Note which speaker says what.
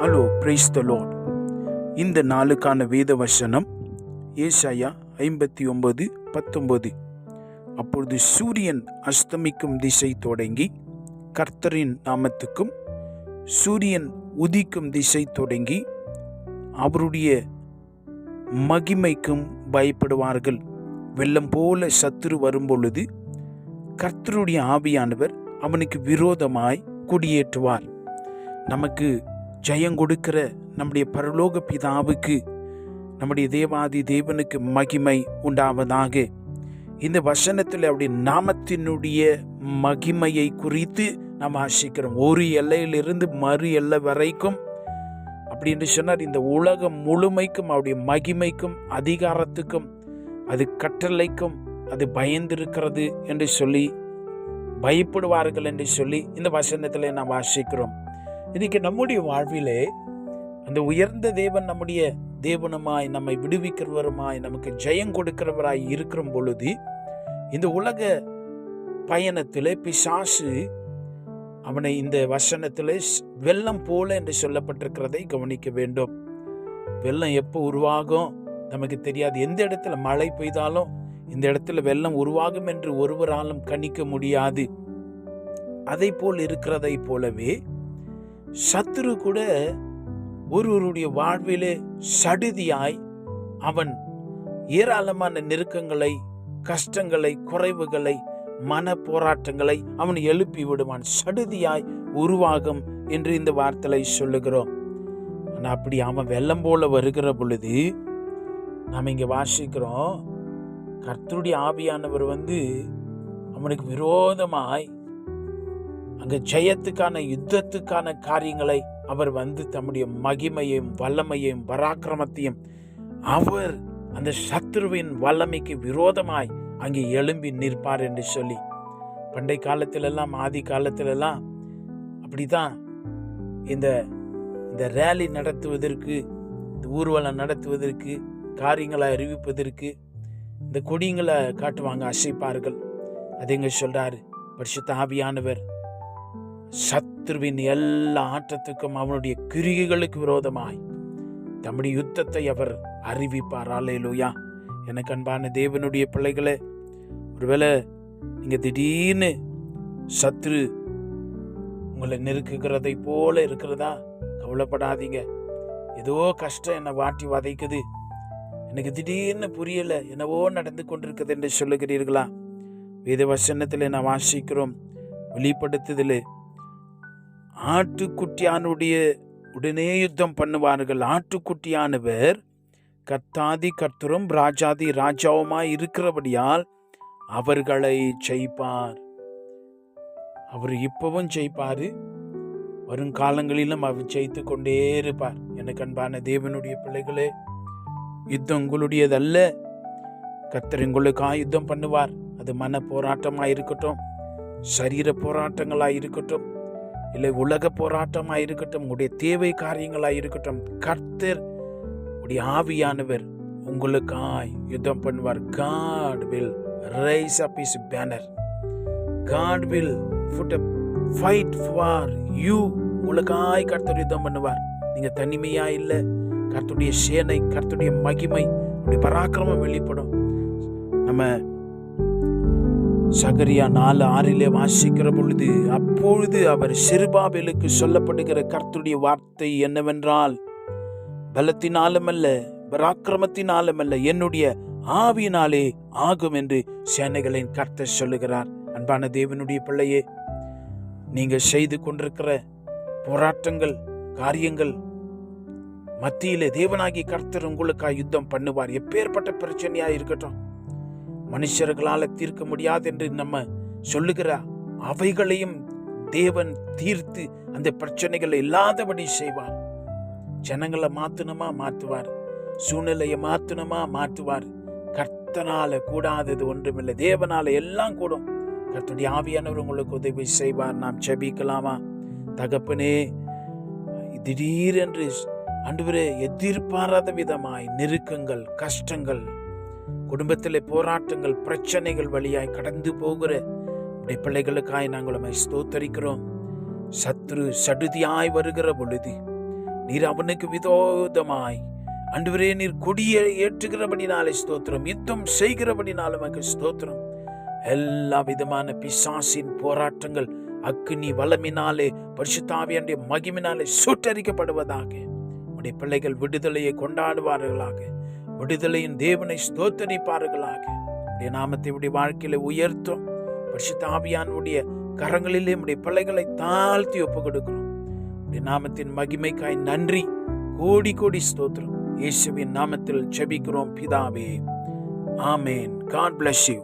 Speaker 1: Hello praise the loan இந்த நாளுக்கான வேத வசனம் ஏசாயா ஐம்பத்தி ஒன்பது பத்தொன்பது. அப்பொழுது சூரியன் அஸ்தமிக்கும் திசை தொடங்கி கர்த்தரின் நாமத்துக்கும் சூரியன் உதிக்கும் திசை தொடங்கி அவருடைய மகிமைக்கும் பயப்படுவார்கள். வெள்ளம் போல சத்துரு வரும்பொழுது கர்த்தருடைய ஆவியானவர் அவனுக்கு விரோதமாய் குடியேற்றுவார். நமக்கு ஜெயம் கொடுக்கிற நம்முடைய பரலோக பிதாவுக்கு நம்முடைய தேவாதி தேவனுக்கு மகிமை உண்டாவதாக. இந்த வசனத்தில் அவருடைய நாமத்தினுடைய மகிமையை குறித்து நாம் ஆசிக்கிறோம். ஒரு எல்லையிலிருந்து மறு எல்லை வரைக்கும் அப்படின்னு சொன்னார் இந்த உலகம் முழுமைக்கும் அவருடைய மகிமைக்கும் அதிகாரத்துக்கும் அது கட்டளைக்கும் அது பயந்திருக்கிறது என்று சொல்லி பயப்படுவார்கள் என்று சொல்லி இந்த வசனத்தில் நாம் வாசிக்கிறோம் இன்னைக்கு நம்முடைய வாழ்விலே அந்த உயர்ந்த தேவன் நம்முடைய தேவனமாய் நம்மை விடுவிக்கிறவருமாய் நமக்கு ஜெயம் கொடுக்கிறவராய் இருக்கிற பொழுது இந்த உலக பயணத்தில் பிசாசு அவனை இந்த வசனத்தில் வெள்ளம் போல என்று சொல்லப்பட்டிருக்கிறதை கவனிக்க வேண்டும். வெள்ளம் எப்போ உருவாகும் நமக்கு தெரியாது. எந்த இடத்துல மழை பெய்தாலும் இந்த இடத்துல வெள்ளம் உருவாகும் என்று ஒருவராலும் கணிக்க முடியாது. அதை போல் இருக்கிறதை போலவே சத்துரு கூட ஒருவருடைய வாழ்விலே சடுதியாய் அவன் ஏராளமான நெருக்கங்களை கஷ்டங்களை குறைவுகளை மன போராட்டங்களை அவன் எழுப்பி விடுவான். சடுதியாய் உருவாகும் என்று இந்த வார்த்தையை சொல்லுகிறோம். ஆனால் அப்படி அவன் வெள்ளம் போல வருகிற பொழுது நாம் இங்கே வாசிக்கிறோம் கர்த்தருடைய ஆவியானவர் வந்து அவனுக்கு விரோதமாய் அங்கு ஜெயத்துக்கான யுத்தத்துக்கான காரியங்களை அவர் வந்து தம்முடைய மகிமையையும் வல்லமையையும் பராக்கிரமத்தையும் அவர் அந்த சத்ருவின் வல்லமைக்கு விரோதமாய் அங்கே எழும்பி நிற்பார் என்று சொல்லி. பண்டை காலத்திலெல்லாம் ஆதி காலத்திலெல்லாம் அப்படிதான் இந்த இந்த ரேலி நடத்துவதற்கு இந்த ஊர்வலம் நடத்துவதற்கு காரியங்களை அறிவிப்பதற்கு இந்த கொடிங்களை காட்டுவாங்க அசைப்பார்கள். அது எங்க சொல்றாரு? பரிசுத்த ஆவியானவர் சத்ருவின் எல்லா ஆற்றத்துக்கும் அவனுடைய கிரிகைகளுக்கு விரோதமாய். தம்முடைய யுத்தத்தை அவர் அறிவிப்பார். ஆலையிலூயா எனக்கு அன்பான தேவனுடைய பிள்ளைகளே ஒருவேளை நீங்கள் திடீர்னு சத்ரு உங்களை நெருக்குகிறதை போல இருக்கிறதா? கவலைப்படாதீங்க. ஏதோ கஷ்டம் என்னை வாட்டி வதைக்குது. எனக்கு திடீர்னு புரியலை என்னவோ நடந்து கொண்டிருக்குது என்று சொல்லுகிறீர்களா? வேத வசனத்தில் நான் வாசிக்கிறோம் வெளிப்படுத்துதல் ஆட்டுக்குட்டியானுடைய உடனே யுத்தம் பண்ணுவார்கள். ஆட்டுக்குட்டியானவர் கத்தாதி கர்த்தரும் ராஜாதி ராஜாவுமாய் இருக்கிறபடியால் அவர்களை ஜெயிப்பார். அவர் இப்பவும் ஜெயிப்பாரு. வருங்காலங்களிலும் அவர் ஜெயித்து கொண்டே இருப்பார். எனக்கு அன்பான தேவனுடைய பிள்ளைகளே யுத்தம் உங்களுடையதல்ல. கத்தர் உங்களுக்காக யுத்தம் பண்ணுவார். அது மன போராட்டமாக இருக்கட்டும் சரீர போராட்டங்களாக இருக்கட்டும் இல்லை உலக போராட்டமாக இருக்கட்டும் உங்களுடைய தேவை காரியங்களாக இருக்கட்டும் கர்த்தர் உடைய ஆவியானவர் உங்களுக்காய் யுத்தம் பண்ணுவார். God will rise up his banner God will foot fight for you உங்களுக்காய் கர்த்தர் யுத்தம் பண்ணுவார். நீங்கள் தனிமையாக இல்லை. கர்த்துடைய சேனை கர்த்துடைய மகிமை உடைய பராக்கிரமம் வெளிப்படும். நம்ம சகரியா நாலு ஆறிலே வாசிக்கிற பொழுது அப்பொழுது அவர் சிறுபாபேலுக்கு சொல்லப்படுகிற கர்த்தருடைய வார்த்தை என்னவென்றால் பலத்தினாலும் அல்ல பராக்கிரமத்தினாலும் அல்ல என்னுடைய ஆவியினாலே ஆகும் என்று சேனைகளின் கர்த்தர் சொல்லுகிறார். அன்பான தேவனுடைய பிள்ளையே நீங்க செய்து கொண்டிருக்கிற போராட்டங்கள் காரியங்கள் மத்தியிலே தேவனாகி கர்த்தர் உங்களுக்காக யுத்தம் பண்ணுவார். எப்பேற்பட்ட பிரச்சனையா இருக்கட்டும். மனுஷர்களால் தீர்க்க முடியாது என்று நம்ம சொல்லுகிற அவைகளையும் தேவன் தீர்த்து அந்த பிரச்சனைகளை இல்லாதபடி செய்வார். ஜனங்களை மாத்தணுமா மாற்றுவார். சூழ்நிலையை மாத்தணுமா மாற்றுவார். கர்த்தனால கூடாதது ஒன்றுமில்லை. தேவனால எல்லாம் கூடும். கர்த்தனுடைய ஆவியானவர் உங்களுக்கு உதவி செய்வார். நாம் செபிக்கலாமா தகப்பனே திடீரென்று அன்றுவரே எதிர்பாராத விதமாய் நெருக்கங்கள் கஷ்டங்கள் குடும்பத்திலே போராட்டங்கள் பிரச்சனைகள் வழியாய் கடந்து போகிற உடைய பிள்ளைகளுக்காய் நாங்கள் உம்மை ஸ்தோத்தரிக்கிறோம். சத்ரு சடுதியாய் வருகிற பொழுது நீர் அவனுக்கு விதோதமாய் அன்றுவரே நீர் கொடியை ஏற்றுகிறபடினாலே ஸ்தோத்திரம் யுத்தம் செய்கிறபடினாலும் உமக்கு ஸ்தோத்திரம். எல்லா விதமான பிசாசின் போராட்டங்கள் அக்னி வளமினாலே பரிசுத்தாவியனுடைய மகிமினாலே சுட்டரிக்கப்படுவதாக. உடைய பிள்ளைகள் விடுதலையை கொண்டாடுவார்களாக. விடுதலையின் தேவனை ஸ்தோத்தரிப்பார்களாக. உடைய நாமத்தை உடைய வாழ்க்கையில உயர்த்தும். பரிசுத்தாவியானுடைய கரங்களிலே உடைய பிள்ளைகளை தாழ்த்தி ஒப்பு கொடுக்கிறோம் உடைய நாமத்தின் மகிமைக்காய் நன்றி. கோடி கோடி ஸ்தோத்திரம். இயேசுவின் நாமத்தில் ஜெபிக்கிறோம் பிதாவே. ஆமேன். God bless you